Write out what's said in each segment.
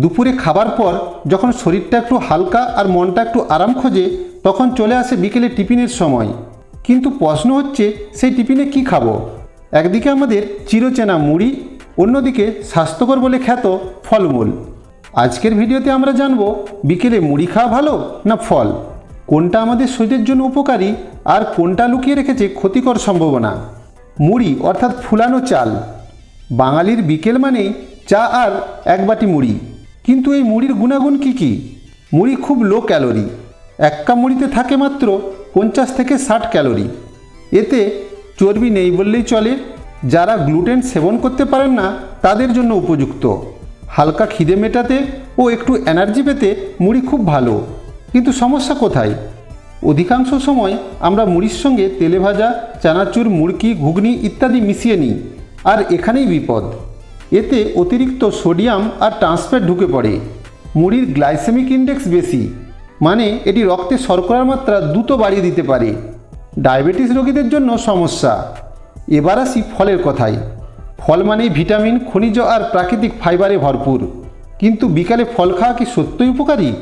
দুপুরে খাবার পর যখন শরীরটা একটু হালকা আর মনটা একটু আরাম খোঁজে, তখন চলে আসে বিকেলে টিফিনের সময়। কিন্তু প্রশ্ন হচ্ছে, সেই টিফিনে কি খাব? একদিকে আমাদের চিরচেনা মুড়ি, অন্যদিকে স্বাস্থ্যকর বলে খ্যাত ফলমূল। আজকের ভিডিওতে আমরা জানব, বিকেলে মুড়ি খাওয়া ভালো না ফল? কোনটা আমাদের শরীরের জন্য উপকারী আর কোনটা লুকিয়ে রেখেছে ক্ষতিকর সম্ভাবনা? মুড়ি অর্থাৎ ফুলানো চাল। বাঙালির বিকেল মানেই চা আর এক বাটি মুড়ি। কিন্তু এই মুড়ির গুণাগুণ কি কি? মুড়ি খুব লো ক্যালোরি এক কাপ মুড়িতে থাকে মাত্র পঞ্চাশ থেকে ষাট ক্যালোরি এতে চর্বি নেই বললেই চলে। যারা গ্লুটেন সেবন করতে পারেন না, তাদের জন্য উপযুক্ত। হালকা খিদে মেটাতে ও একটু এনার্জি পেতে মুড়ি খুব ভালো। কিন্তু সমস্যা কোথায়? অধিকাংশ সময় আমরা মুড়ির সঙ্গে তেলে ভাজা, চানাচুর, মুড়কি, ঘুগনি ইত্যাদি মিশিয়ে নিই। আর এখানেই বিপদ। এতে অতিরিক্ত সোডিয়াম আর ট্রান্সফ্যাট ঢুকে পড়ে। মুড়ির গ্লাইসেমিক ইন্ডেক্স বেশি মানে এটি রক্তে শর্করার মাত্রা দ্রুত বাড়িয়ে দিতে পারে। ডায়াবেটিস রোগীদের জন্য সমস্যা। এবার আসি ফলের কথায়। ফল মানেই ভিটামিন, খনিজ আর প্রাকৃতিক ফাইবারে ভরপুর। কিন্তু বিকালে ফল খাওয়া কি সত্যই উপকারী?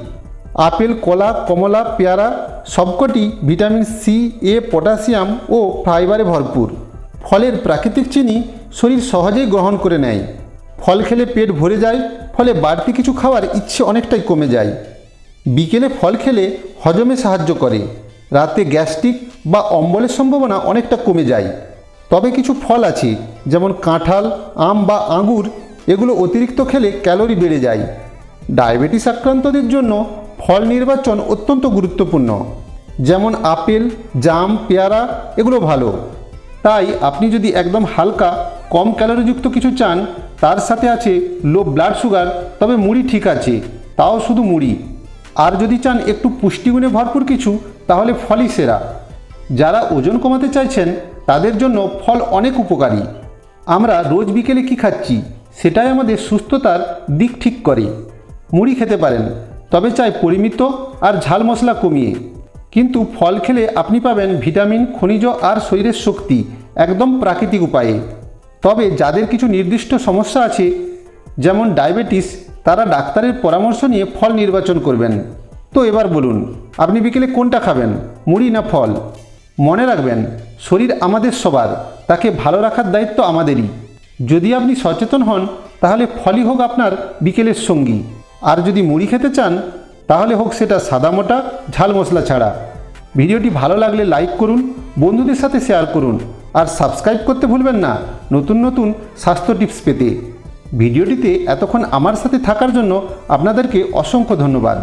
আপেল, কলা, কমলা, পেয়ারা সবকটি ভিটামিন সি, এ, পটাশিয়াম ও ফাইবারে ভরপুর। ফলের প্রাকৃতিক চিনি শরীর সহজেই গ্রহণ করে নেয়। ফল খেলে পেট ভরে যায়, ফলে বাড়তি কিছু খাওয়ার ইচ্ছে অনেকটাই কমে যায়। বিকেলে ফল খেলে হজমে সাহায্য করে। রাতে গ্যাস্ট্রিক বা অম্বলের সম্ভাবনা অনেকটা কমে যায়। তবে কিছু ফল আছে, যেমন কাঁঠাল, আম বা আঙুর এগুলো অতিরিক্ত খেলে ক্যালোরি বেড়ে যায়। ডায়াবেটিস আক্রান্তদের জন্য ফল নির্বাচন অত্যন্ত গুরুত্বপূর্ণ। যেমন আপেল, জাম, পেয়ারা, এগুলো ভালো। তাই আপনি যদি একদম হালকা, কম ক্যালোরিযুক্ত কিছু চান, তার সাথে আছে লো ব্লাড সুগার তবে মুড়ি ঠিক আছে, তাও শুধু মুড়ি। আর যদি চান একটু পুষ্টিগুণে ভরপুর কিছু, তাহলে ফলই সেরা। যারা ওজন কমাতে চাইছেন, তাদের জন্য ফল অনেক উপকারী। আমরা রোজ বিকেলে কি খাচ্ছি, সেটাই আমাদের সুস্থতার দিক ঠিক করে। মুড়ি খেতে পারেন, তবে চাই পরিমিত আর ঝাল মশলা কমিয়ে। কিন্তু ফল খেলে আপনি পাবেন ভিটামিন, খনিজ আর শরীরের শক্তি। একদম প্রাকৃতিক উপায়ে। তবে যাদের কিছু নির্দিষ্ট সমস্যা আছে, যেমন ডায়াবেটিস, তারা ডাক্তারের পরামর্শ নিয়ে ফল নির্বাচন করবেন। তো এবার বলুন, আপনি বিকেলে কোনটা খাবেন, মুড়ি না ফল? মনে রাখবেন, শরীর আমাদের সবার, তাকে ভালো রাখার দায়িত্ব আমাদেরই। যদি আপনি সচেতন হন, তাহলে ফলই হোক আপনার বিকেলের সঙ্গী। আর যদি মুড়ি খেতে চান, তাহলে হোক সেটা সাদা মোটা, ঝাল মশলা ছাড়া। ভিডিওটি ভালো লাগলে লাইক করুন, বন্ধুদের সাথে শেয়ার করুন। আর সাবস্ক্রাইব করতে ভুলবেন না। নতুন নতুন স্বাস্থ্য টিপস পেতে। ভিডিওটিতে এতক্ষণ আমার সাথে থাকার জন্য আপনাদেরকে অসংখ্য ধন্যবাদ।